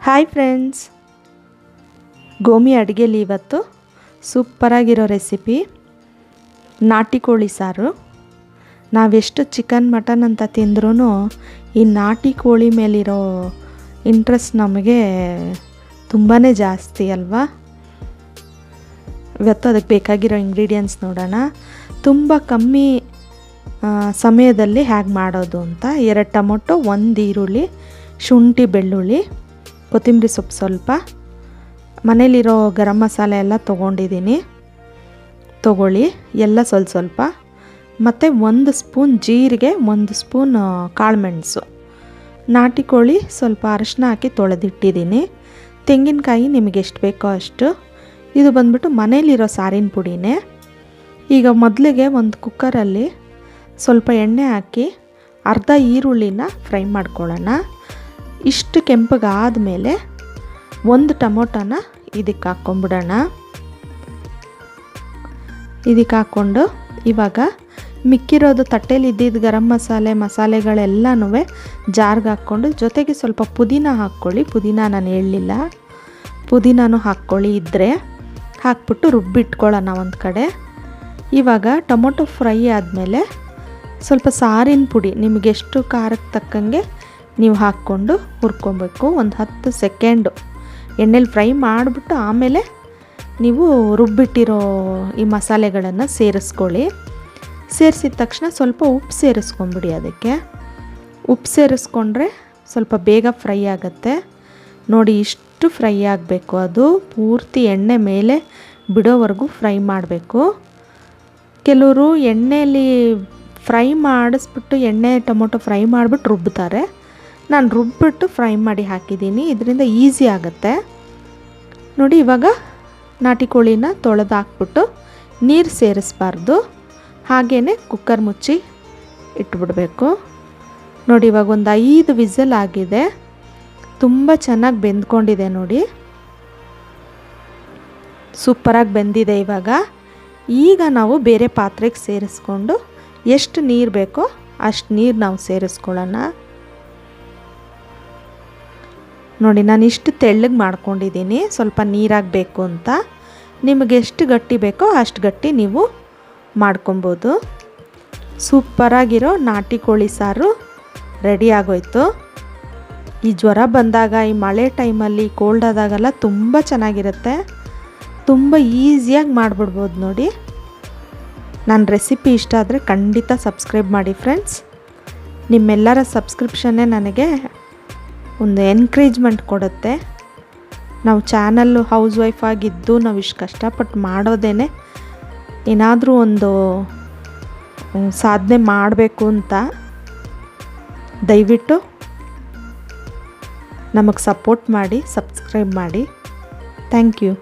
Hi friends ಗೋಮಿ ಅಡುಗೆಲಿ ಇವತ್ತು ಸೂಪರಾಗಿರೋ recipe ನಾಟಿ ಕೋಳಿ ಸಾರು. ನಾವೆಷ್ಟು ಚಿಕನ್ ಮಟನ್ ಅಂತ ತಿಂದ್ರೂ ಈ ನಾಟಿ ಕೋಳಿ ಮೇಲಿರೋ ಇಂಟ್ರೆಸ್ಟ್ ನಮಗೆ ತುಂಬಾ ಜಾಸ್ತಿ ಅಲ್ವಾ? ಇವತ್ತು ಅದಕ್ಕೆ ಬೇಕಾಗಿರೋ ಇಂಗ್ರೀಡಿಯೆಂಟ್ಸ್ ನೋಡೋಣ. ತುಂಬ ಕಮ್ಮಿ ಸಮಯದಲ್ಲಿ ಹೇಗೆ ಮಾಡೋದು ಅಂತ. ಎರಡು ಟೊಮೊಟೊ, ಒಂದು ಈರುಳ್ಳಿ, ಶುಂಠಿ, ಬೆಳ್ಳುಳ್ಳಿ. ಕೊತ್ತಂಬರಿ ಸೊಪ್ಪು ಸ್ವಲ್ಪ. ಮನೇಲಿರೋ ಗರಂ ಮಸಾಲೆ ಎಲ್ಲ ತೊಗೊಂಡಿದ್ದೀನಿ. ತೊಗೊಳ್ಳಿ, ಎಲ್ಲ ಸ್ವಲ್ಪ ಸ್ವಲ್ಪ. ಮತ್ತು ಒಂದು ಸ್ಪೂನ್ ಜೀರಿಗೆ, ಒಂದು ಸ್ಪೂನ್ ಕಾಳುಮೆಣಸು. ನಾಟಿ ಕೋಳಿ ಸ್ವಲ್ಪ ಅರಶಿನ ಹಾಕಿ ತೊಳೆದಿಟ್ಟಿದ್ದೀನಿ. ತೆಂಗಿನಕಾಯಿ ನಿಮಗೆ ಎಷ್ಟು ಬೇಕೋ ಅಷ್ಟು. ಇದು ಬಂದ್ಬಿಟ್ಟು ಮನೇಲಿರೋ ಸಾರಿನ ಪುಡಿನೇ. ಈಗ ಮೊದಲಿಗೆ ಒಂದು ಕುಕ್ಕರಲ್ಲಿ ಸ್ವಲ್ಪ ಎಣ್ಣೆ ಹಾಕಿ ಅರ್ಧ ಈರುಳ್ಳಿನ ಫ್ರೈ ಮಾಡ್ಕೊಳ್ಳೋಣ. ಇಷ್ಟು ಕೆಂಪಗಾದಮೇಲೆ ಒಂದು ಟೊಮೊಟೊನ ಇದಕ್ಕೆ ಹಾಕ್ಕೊಂಬಿಡೋಣ. ಇದಕ್ಕೆ ಹಾಕ್ಕೊಂಡು ಇವಾಗ ಮಿಕ್ಕಿರೋದು ತಟ್ಟೆಲಿ ಇದ್ದಿದ್ದು ಗರಂ ಮಸಾಲೆ, ಮಸಾಲೆಗಳೆಲ್ಲನೂ ಜಾರ್ಗೆ ಹಾಕ್ಕೊಂಡು ಜೊತೆಗೆ ಸ್ವಲ್ಪ ಪುದೀನ ಹಾಕ್ಕೊಳ್ಳಿ. ಪುದೀನ ನಾನು ಹೇಳಲಿಲ್ಲ. ಪುದೀನೂ ಹಾಕ್ಕೊಳ್ಳಿ ಇದ್ದರೆ ಹಾಕ್ಬಿಟ್ಟು ರುಬ್ಬಿಟ್ಕೊಳ್ಳೋಣ ಒಂದು ಕಡೆ. ಇವಾಗ ಟೊಮೊಟೊ ಫ್ರೈ ಆದಮೇಲೆ ಸ್ವಲ್ಪ ಸಾರಿನ ಪುಡಿ ನಿಮಗೆಷ್ಟು ಖಾರಕ್ಕೆ ತಕ್ಕಂಗೆ ನೀವು ಹಾಕ್ಕೊಂಡು ಹುರ್ಕೊಬೇಕು. ಒಂದು ಹತ್ತು ಸೆಕೆಂಡು ಎಣ್ಣೆಲಿ ಫ್ರೈ ಮಾಡಿಬಿಟ್ಟು ಆಮೇಲೆ ನೀವು ರುಬ್ಬಿಟ್ಟಿರೋ ಈ ಮಸಾಲೆಗಳನ್ನು ಸೇರಿಸ್ಕೊಳ್ಳಿ. ಸೇರಿಸಿದ ತಕ್ಷಣ ಸ್ವಲ್ಪ ಉಪ್ಪು ಸೇರಿಸ್ಕೊಂಬಿಡಿ ಅದಕ್ಕೆ. ಉಪ್ಪು ಸೇರಿಸ್ಕೊಂಡ್ರೆ ಸ್ವಲ್ಪ ಬೇಗ ಫ್ರೈ ಆಗುತ್ತೆ. ನೋಡಿ ಇಷ್ಟು ಫ್ರೈ ಆಗಬೇಕು ಅದು. ಪೂರ್ತಿ ಎಣ್ಣೆ ಮೇಲೆ ಬಿಡೋವರೆಗೂ ಫ್ರೈ ಮಾಡಬೇಕು. ಕೆಲವರು ಎಣ್ಣೆಯಲ್ಲಿ ಫ್ರೈ ಮಾಡಿಸ್ಬಿಟ್ಟು ಎಣ್ಣೆ ಟೊಮೊಟೊ ಫ್ರೈ ಮಾಡಿಬಿಟ್ಟು ರುಬ್ತಾರೆ. ನಾನು ರುಬ್ಬಿಟ್ಟು ಫ್ರೈ ಮಾಡಿ ಹಾಕಿದ್ದೀನಿ. ಇದರಿಂದ ಈಸಿ ಆಗುತ್ತೆ. ನೋಡಿ, ಇವಾಗ ನಾಟಿ ಕೋಳಿನ ತೊಳೆದು ಹಾಕ್ಬಿಟ್ಟು ನೀರು ಸೇರಿಸ್ಬಾರ್ದು. ಹಾಗೇ ಕುಕ್ಕರ್ ಮುಚ್ಚಿ ಇಟ್ಬಿಡಬೇಕು. ನೋಡಿ, ಇವಾಗ ಒಂದು ಐದು ವಿಸಲ್ ಆಗಿದೆ. ತುಂಬ ಚೆನ್ನಾಗಿ ಬೆಂದ್ಕೊಂಡಿದೆ ನೋಡಿ. ಸೂಪರಾಗಿ ಬೆಂದಿದೆ ಇವಾಗ. ಈಗ ನಾವು ಬೇರೆ ಪಾತ್ರೆಗೆ ಸೇರಿಸ್ಕೊಂಡು ಎಷ್ಟು ನೀರು ಬೇಕೋ ಅಷ್ಟು ನೀರು ನಾವು ಸೇರಿಸ್ಕೊಳ್ಳೋಣ. ನೋಡಿ ನಾನು ಇಷ್ಟು ತೆಳ್ಳಗೆ ಮಾಡ್ಕೊಂಡಿದ್ದೀನಿ. ಸ್ವಲ್ಪ ನೀರಾಗಬೇಕು ಅಂತ. ನಿಮಗೆ ಎಷ್ಟು ಗಟ್ಟಿ ಬೇಕೋ ಅಷ್ಟು ಗಟ್ಟಿ ನೀವು ಮಾಡ್ಕೊಬೋದು. ಸೂಪರಾಗಿರೋ ನಾಟಿ ಕೋಳಿ ಸಾರು ರೆಡಿ ಆಗೋಯ್ತು. ಈ ಜ್ವರ ಬಂದಾಗ, ಈ ಮಳೆ ಟೈಮಲ್ಲಿ ಕೋಲ್ಡ್ ಆದಾಗೆಲ್ಲ ತುಂಬ ಚೆನ್ನಾಗಿರುತ್ತೆ. ತುಂಬ ಈಸಿಯಾಗಿ ಮಾಡಿಬಿಡ್ಬೋದು ನೋಡಿ. ನನ್ನ ರೆಸಿಪಿ ಇಷ್ಟ ಆದರೆ ಖಂಡಿತ ಸಬ್ಸ್ಕ್ರೈಬ್ ಮಾಡಿ ಫ್ರೆಂಡ್ಸ್. ನಿಮ್ಮೆಲ್ಲರ ಸಬ್ಸ್ಕ್ರಿಪ್ಷನ್ನೇ ನನಗೆ ಒಂದು ಎನ್ಕರೇಜ್ಮೆಂಟ್ ಕೊಡುತ್ತೆ. ನಾವು ಚಾನಲ್ಲು ಹೌಸ್ ವೈಫ್ ಆಗಿದ್ದು ನಾವು ಇಷ್ಟು ಕಷ್ಟಪಟ್ಟು ಮಾಡೋದೇನೆ ಏನಾದರೂ ಒಂದು ಸಾಧನೆ ಮಾಡಬೇಕು ಅಂತ ದಯವಿಟ್ಟು ನಮಗೆ ಸಪೋರ್ಟ್ ಮಾಡಿ ಸಬ್ಸ್ಕ್ರೈಬ್ ಮಾಡಿ. Thank you